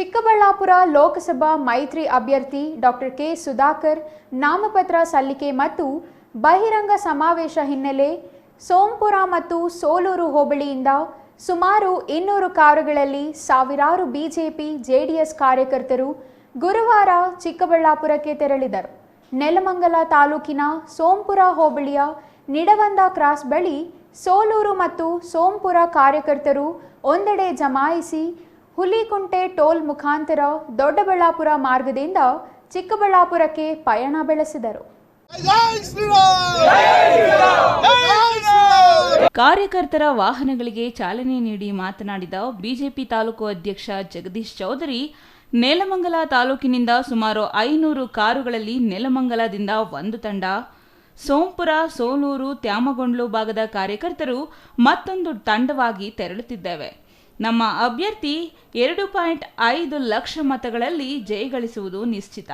ಚಿಕ್ಕಬಳ್ಳಾಪುರ ಲೋಕಸಭಾ ಮೈತ್ರಿ ಅಭ್ಯರ್ಥಿ doctor K Sudhakar ನಾಮಪತ್ರ ಸಲ್ಲಿಕೆ ಮತ್ತು ಬಹಿರಂಗ ಸಮಾವೇಶ ಹಿನ್ನೆಲೆ ಸೋಂಪುರ ಮತ್ತು ಸೋಲೂರು ಹೋಬಳಿಯಿಂದ ಸುಮಾರು ಇನ್ನೂರು ಕಾರುಗಳಲ್ಲಿ ಸಾವಿರಾರು ಬಿಜೆಪಿ, ಜೆಡಿಎಸ್ ಕಾರ್ಯಕರ್ತರು ಗುರುವಾರ ಚಿಕ್ಕಬಳ್ಳಾಪುರಕ್ಕೆ ತೆರಳಿದರು. ನೆಲಮಂಗಲ ತಾಲೂಕಿನ ಸೋಂಪುರ ಹೋಬಳಿಯ ನಿಡವಂದ ಕ್ರಾಸ್ ಬಳಿ ಸೋಲೂರು ಮತ್ತು ಸೋಂಪುರ ಕಾರ್ಯಕರ್ತರು ಒಂದೆಡೆ ಜಮಾಯಿಸಿ ಹುಲಿಕುಂಟೆ ಟೋಲ್ ಮುಖಾಂತರ ದೊಡ್ಡಬಳ್ಳಾಪುರ ಮಾರ್ಗದಿಂದ ಚಿಕ್ಕಬಳ್ಳಾಪುರಕ್ಕೆ ಪಯಣ ಬೆಳೆಸಿದರು. ಕಾರ್ಯಕರ್ತರ ವಾಹನಗಳಿಗೆ ಚಾಲನೆ ನೀಡಿ ಮಾತನಾಡಿದ ಬಿಜೆಪಿ ತಾಲೂಕು ಅಧ್ಯಕ್ಷ ಜಗದೀಶ್ ಚೌಧರಿ, ನೆಲಮಂಗಲ ತಾಲೂಕಿನಿಂದ ಸುಮಾರು ಐನೂರು ಕಾರುಗಳಲ್ಲಿ ನೆಲಮಂಗಲದಿಂದ ಒಂದು ತಂಡ, ಸೋಂಪುರ, ಸೋಲೂರು, ತ್ಯಾಮಗೊಂಡ್ಲು ಭಾಗದ ಕಾರ್ಯಕರ್ತರು ಮತ್ತೊಂದು ತಂಡವಾಗಿ ತೆರಳುತ್ತಿದ್ದೇವೆ. ನಮ್ಮ ಅಭ್ಯರ್ಥಿ ಎರಡು ಪಾಯಿಂಟ್ ಐದು ಲಕ್ಷ ಮತಗಳಲ್ಲಿ ಜಯಗಳಿಸುವುದು ನಿಶ್ಚಿತ.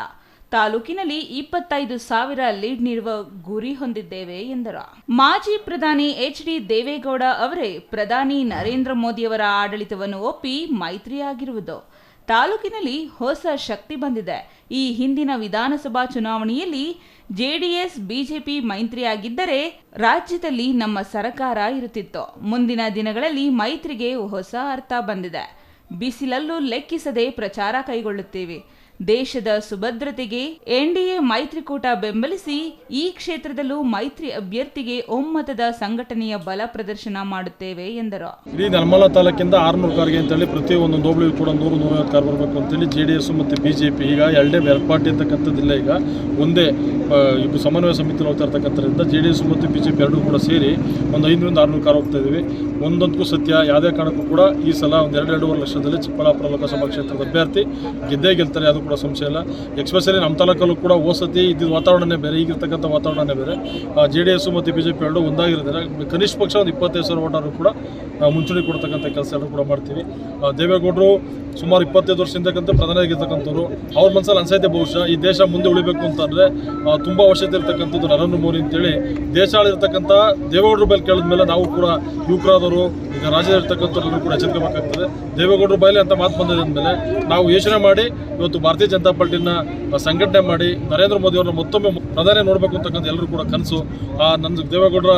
ತಾಲೂಕಿನಲ್ಲಿ ಇಪ್ಪತ್ತೈದು ಸಾವಿರ ಲೀಡ್ ನೀಡುವ ಗುರಿ ಹೊಂದಿದ್ದೇವೆ, ಎಂದರು. ಮಾಜಿ ಪ್ರಧಾನಿ ಎಚ್ ಡಿ ದೇವೇಗೌಡ ಅವರೇ ಪ್ರಧಾನಿ ನರೇಂದ್ರ ಮೋದಿಯವರ ಆಡಳಿತವನ್ನು ಒಪ್ಪಿ ಮೈತ್ರಿಯಾಗಿರುವುದು. ತಾಲೂಕಿನಲ್ಲಿ ಹೊಸ ಶಕ್ತಿ ಬಂದಿದೆ. ಈ ಹಿಂದಿನ ವಿಧಾನಸಭಾ ಚುನಾವಣೆಯಲ್ಲಿ ಜೆಡಿಎಸ್, ಬಿಜೆಪಿ ಮೈತ್ರಿಯಾಗಿದ್ದರೆ ರಾಜ್ಯದಲ್ಲಿ ನಮ್ಮ ಸರಕಾರ ಇರುತ್ತಿತ್ತು. ಮುಂದಿನ ದಿನಗಳಲ್ಲಿ ಮೈತ್ರಿಗೆ ಹೊಸ ಅರ್ಥ ಬಂದಿದೆ. ಬಿಸಿಲಲ್ಲೂ ಲೆಕ್ಕಿಸದೆ ಪ್ರಚಾರ ಕೈಗೊಳ್ಳುತ್ತೇವೆ. ದೇಶದ ಸುಭದ್ರತೆಗೆ ಎನ್ಡಿಎ ಮೈತ್ರಿಕೂಟ ಬೆಂಬಲಿಸಿ ಈ ಕ್ಷೇತ್ರದಲ್ಲೂ ಮೈತ್ರಿ ಅಭ್ಯರ್ಥಿಗೆ ಒಮ್ಮತದ ಸಂಘಟನೆಯ ಬಲ ಪ್ರದರ್ಶನ ಮಾಡುತ್ತೇವೆ ಎಂದರು. ಇಡೀ ನರ್ಮಲ ತಾಲೂಕಿಂದ ಆರ್ನೂರು ಕಾರ್ಗೆ ಅಂತೇಳಿ ಪ್ರತಿ ಒಂದೊಂದು ಹೋಬಳಿಗೂ ಕೂಡ ನೂರು ನೂರೈವತ್ತು ಕಾರ್ ಬರಬೇಕು ಅಂತೇಳಿ ಜೆ ಡಿ ಎಸ್ ಮತ್ತು ಬಿ ಜೆ ಪಿ ಈಗ ಎರಡೇ ಪಾರ್ಟಿ ಅಂತಕ್ಕಂಥದ್ದಿಲ್ಲ ಈಗ. ಒಂದೇ ಸಮನ್ವಯ ಸಮಿತಿ ಹೋಗ್ತಾ ಇರ್ತಕ್ಕಂಥದ್ರಿಂದ ಜೆ ಡಿ ಎಸ್ ಮತ್ತು ಬಿ ಜೆ ಪಿ ಎರಡೂ ಕೂಡ ಸೇರಿ ಒಂದು ಐನೂರಿಂದ ಆರುನೂರು ಕಾರ್ ಹೋಗ್ತಾ ಇದ್ದೀವಿ. ಒಂದೊಂದಕ್ಕೂ ಸತ್ಯ, ಯಾವುದೇ ಕಾರಣಕ್ಕೂ ಕೂಡ ಈ ಸಲ ಒಂದು ಎರಡು, ಎರಡೂವರೆ ಲಕ್ಷದಲ್ಲಿ ಚಿಕ್ಕಬಳ್ಳಾಪುರ ಲೋಕಸಭಾ ಕ್ಷೇತ್ರದ ಅಭ್ಯರ್ಥಿ ಗೆದ್ದೇ ಗೆಲ್ತಾರೆ, ಅದು ಕೂಡ ಸಂಶಯ ಇಲ್ಲ. ಎಕ್ಸ್ಪೆಷಲಿ ನಮ್ಮ ತಾಲೂಕಲ್ಲೂ ಕೂಡ ಓಸತಿ ಇದ್ದಿದ್ದ ವಾತಾವರಣನೇ ಬೇರೆ, ಈಗಿರ್ತಕ್ಕಂಥ ವಾತಾವರಣನೇ ಬೇರೆ. ಜೆ ಡಿ ಎಸ್ ಮತ್ತು ಬಿ ಜೆ ಪಿ ಎರಡು ಒಂದಾಗಿರ್ತಾರೆ ಕನಿಷ್ಠ ಪಕ್ಷ ಒಂದು ಇಪ್ಪತ್ತೈದು ಸಾವಿರ ಓಟರು ಕೂಡ ಮುಂಚೂಣಿ ಕೊಡ್ತಕ್ಕಂಥ ಕೆಲಸ ಎಲ್ಲರೂ ಕೂಡ ಮಾಡ್ತೀವಿ. ದೇವೇಗೌಡರು ಸುಮಾರು ಇಪ್ಪತ್ತೈದು ವರ್ಷದಿಂದಕ್ಕಂತ ಪ್ರಧಾನಿಯಾಗಿರ್ತಕ್ಕಂಥವ್ರು. ಅವ್ರ ಮನಸ್ಸಲ್ಲಿ ಅನ್ಸೈತೆ ಬಹುಶಃ, ಈ ದೇಶ ಮುಂದೆ ಉಳಿಬೇಕು ಅಂತಂದರೆ ತುಂಬ ಅವಶ್ಯಕತೆ ಇರ್ತಕ್ಕಂಥದ್ದು ನರೇಂದ್ರ ಮೋದಿ ಅಂತೇಳಿ ದೇಶ ಆಳಿರ್ತಕ್ಕಂಥ ದೇವೇಗೌಡರ ಮೇಲೆ ಕೇಳಿದ್ಮೇಲೆ ನಾವು ಕೂಡ ಯುವಕರಾದವರು ಈಗ ರಾಜ್ಯದಲ್ಲಿರ್ತಕ್ಕಂಥವ್ರು ಕೂಡ ಎಚ್ಚರಿಕೆಬೇಕಾಗ್ತದೆ ದೇವೇಗೌಡರ ಬಾಯಲ್ಲಿ ಅಂತ ಮಾತು ಬಂದಿದೆ ಅಂದಮೇಲೆ ನಾವು ಯೋಚನೆ ಮಾಡಿ, ಇವತ್ತು ಭಾರತೀಯ ಜನತಾ ಪಾರ್ಟಿನ ಸಂಘಟನೆ ಮಾಡಿ, ನರೇಂದ್ರ ಮೋದಿ ಅವ್ರನ್ನ ಮತ್ತೊಮ್ಮೆ ಪ್ರಧಾನಿ ನೋಡಬೇಕು ಅಂತಕ್ಕಂಥ ಎಲ್ಲರೂ ಕೂಡ ಕನಸು. ಆ ನನ್ನ ದೇವೇಗೌಡರ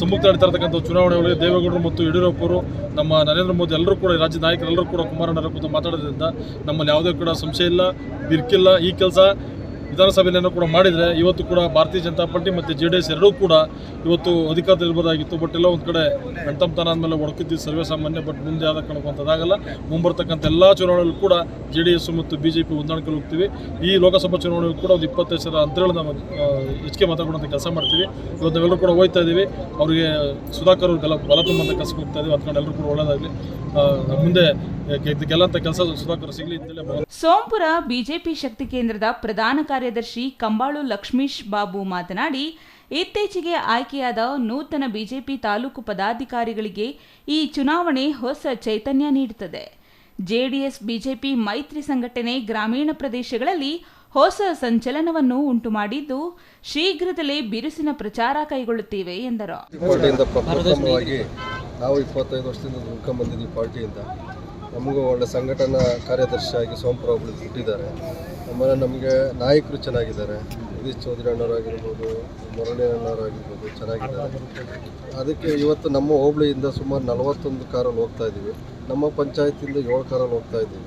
ಸಮ್ಮುಖ ನಡೀತಾ ಇರ್ತಕ್ಕಂಥ ಚುನಾವಣೆ ಒಳಗೆ ದೇವೇಗೌಡರು ಮತ್ತು ಯಡಿಯೂರಪ್ಪರು ನಮ್ಮ ನರೇಂದ್ರ ಮೋದಿ ಎಲ್ಲರೂ ಕೂಡ ರಾಜ್ಯ ನಾಯಕರೆಲ್ಲರೂ ಕೂಡ ಕುಮಾರಣ್ಣರ ಕುರಿತು ಮಾತಾಡೋದ್ರಿಂದ ನಮ್ಮಲ್ಲಿ ಯಾವುದೇ ಕೂಡ ಸಂಶಯ ಇಲ್ಲ, ಬಿರ್ಕಿಲ್ಲ. ಈ ಕೆಲಸ ವಿಧಾನಸಭೆಯನ್ನು ಕೂಡ ಮಾಡಿದರೆ ಇವತ್ತು ಕೂಡ ಭಾರತೀಯ ಜನತಾ ಪಾರ್ಟಿ ಮತ್ತು ಜೆ ಡಿ ಎಸ್ ಎರಡೂ ಕೂಡ ಇವತ್ತು ಅಧಿಕಾರದಲ್ಲಿ ಇರ್ಬೋದಾಗಿತ್ತು ಬಟ್ ಎಲ್ಲ ಒಂದು ಕಡೆ ಗಂಟಂತನ ಆದಮೇಲೆ ಒಡಕಿದ್ದು ಸರ್ವೇ ಸಾಮಾನ್ಯ ಬಟ್ ಮುಂದೆ ಯಾವ್ದು ಕಾಣುವಂಥದ್ದಾಗಲ್ಲ ಮುಂಬರ್ತಕ್ಕಂಥ ಎಲ್ಲ ಚುನಾವಣೆಗಳು ಕೂಡ ಜೆ ಡಿ ಎಸ್ ಮತ್ತು ಬಿ ಜೆ ಪಿ ಹೊಂದಾಣಿಕೆ ಹೋಗ್ತೀವಿ. ಈ ಲೋಕಸಭಾ ಚುನಾವಣೆಗೂ ಕೂಡ ಒಂದು ಇಪ್ಪತ್ತೈದು ಸಾವಿರ ಅಂತೇಳಿ ನಾವು ಹೆಚ್ಚಿಗೆ ಮಾತಾಡುವಂಥ ಕೆಲಸ ಮಾಡ್ತೀವಿ. ಇವತ್ತು ನಾವೆಲ್ಲರೂ ಕೂಡ ಹೋಗ್ತಾ ಇದ್ದೀವಿ. ಅವರಿಗೆ ಸುಧಾಕರ್ ಅವ್ರಿಗೆಲ್ಲ ಬಲ ತುಂಬಂತ ಕೆಲಸಕ್ಕೆ ಹೋಗ್ತಾ ಇದ್ದೀವಿ. ಅದ್ಕೊಂಡು ಎಲ್ಲರೂ ಕೂಡ ಒಳ್ಳೆಯದಾಗಲಿ ಮುಂದೆ ಸೋಂಪುರ ಬಿಜೆಪಿ ಶಕ್ತಿ ಕೇಂದ್ರದ ಪ್ರಧಾನ ಕಾರ್ಯದರ್ಶಿ ಕಂಬಾಳು ಲಕ್ಷ್ಮೀಶ್ ಬಾಬು ಮಾತನಾಡಿ ಇತ್ತೀಚೆಗೆ ಆಯ್ಕೆಯಾದ ನೂತನ ಬಿಜೆಪಿ ತಾಲೂಕು ಪದಾಧಿಕಾರಿಗಳಿಗೆ ಈ ಚುನಾವಣೆ ಹೊಸ ಚೈತನ್ಯ ನೀಡುತ್ತದೆ. ಜೆಡಿಎಸ್ ಬಿಜೆಪಿ ಮೈತ್ರಿ ಸಂಘಟನೆ ಗ್ರಾಮೀಣ ಪ್ರದೇಶಗಳಲ್ಲಿ ಹೊಸ ಸಂಚಲನವನ್ನು ಉಂಟು ಮಾಡಿದ್ದು ಶೀಘ್ರದಲ್ಲೇ ಬಿರುಸಿನ ಪ್ರಚಾರ ಕೈಗೊಳ್ಳುತ್ತೇವೆ ಎಂದರು. ನಾವು ಇಪ್ಪತ್ತೈದು ವರ್ಷದಿಂದ ದುಡ್ಕೊಂಡ್ ಬಂದಿದ್ದೀವಿ ಪಾರ್ಟಿಯಿಂದ. ನಮಗೂ ಒಳ್ಳೆ ಸಂಘಟನಾ ಕಾರ್ಯದರ್ಶಿಯಾಗಿ ಸೋಮಪುರ ಒಬ್ಬಳು ಕೊಟ್ಟಿದ್ದಾರೆ ಆಮೇಲೆ ನಮಗೆ ನಾಯಕರು ಚೆನ್ನಾಗಿದ್ದಾರೆ. ಜಗದೀಶ್ ಚೌಧರಿ ಅಣ್ಣವರಾಗಿರ್ಬೋದು, ಮುರಳಿ ಅಣ್ಣವರಾಗಿರ್ಬೋದು, ಚೆನ್ನಾಗಿದ್ದಾರೆ. ಅದಕ್ಕೆ ಇವತ್ತು ನಮ್ಮ ಹೋಬಳಿಯಿಂದ ಸುಮಾರು ನಲವತ್ತೊಂದು ಕಾರಲ್ಲಿ ಹೋಗ್ತಾ ಇದ್ದೀವಿ. ನಮ್ಮ ಪಂಚಾಯತಿಯಿಂದ ಏಳು ಕಾರಲ್ಲಿ ಹೋಗ್ತಾ ಇದ್ದೀವಿ.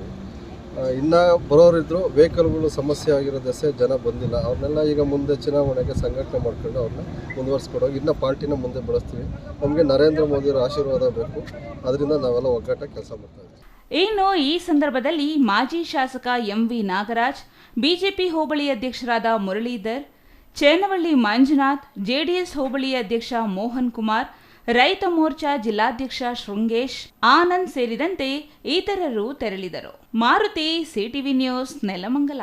ಇನ್ನು ಬರೋರಿದ್ರು ವೆಹಿಕಲ್ಗಳು ಸಮಸ್ಯೆ ಆಗಿರೋ ದಸೆ ಜನ ಬಂದಿಲ್ಲ. ಅವ್ರನ್ನೆಲ್ಲ ಈಗ ಮುಂದೆ ಚುನಾವಣೆಗೆ ಸಂಘಟನೆ ಮಾಡ್ಕೊಂಡು ಅವ್ರನ್ನ ಮುಂದುವರ್ಸ್ಕೊಡೋಗಿ ಇನ್ನೂ ಪಾರ್ಟಿನ ಮುಂದೆ ಬೆಳೆಸ್ತೀವಿ. ನಮಗೆ ನರೇಂದ್ರ ಮೋದಿಯವರ ಆಶೀರ್ವಾದ ಬೇಕು. ಅದರಿಂದ ನಾವೆಲ್ಲ ಒಗ್ಗಟ್ಟಾಗಿ ಕೆಲಸ ಮಾಡ್ತಾ ಇದ್ದೀವಿ. ಇನ್ನು ಈ ಸಂದರ್ಭದಲ್ಲಿ ಮಾಜಿ ಶಾಸಕ ಎಂವಿ ನಾಗರಾಜ್, ಬಿಜೆಪಿ ಹೋಬಳಿ ಅಧ್ಯಕ್ಷರಾದ ಮುರಳೀಧರ್, ಚೇನವಳ್ಳಿ ಮಂಜುನಾಥ್, ಜೆಡಿಎಸ್ ಹೋಬಳಿ ಅಧ್ಯಕ್ಷ ಮೋಹನ್ ಕುಮಾರ್, ರೈತ ಮೋರ್ಚಾ ಜಿಲ್ಲಾಧ್ಯಕ್ಷ ಶೃಂಗೇಶ್, ಆನಂದ್ ಸೇರಿದಂತೆ ಇತರರು ತೆರಳಿದರು. Maruti CTV news, Nelamangala.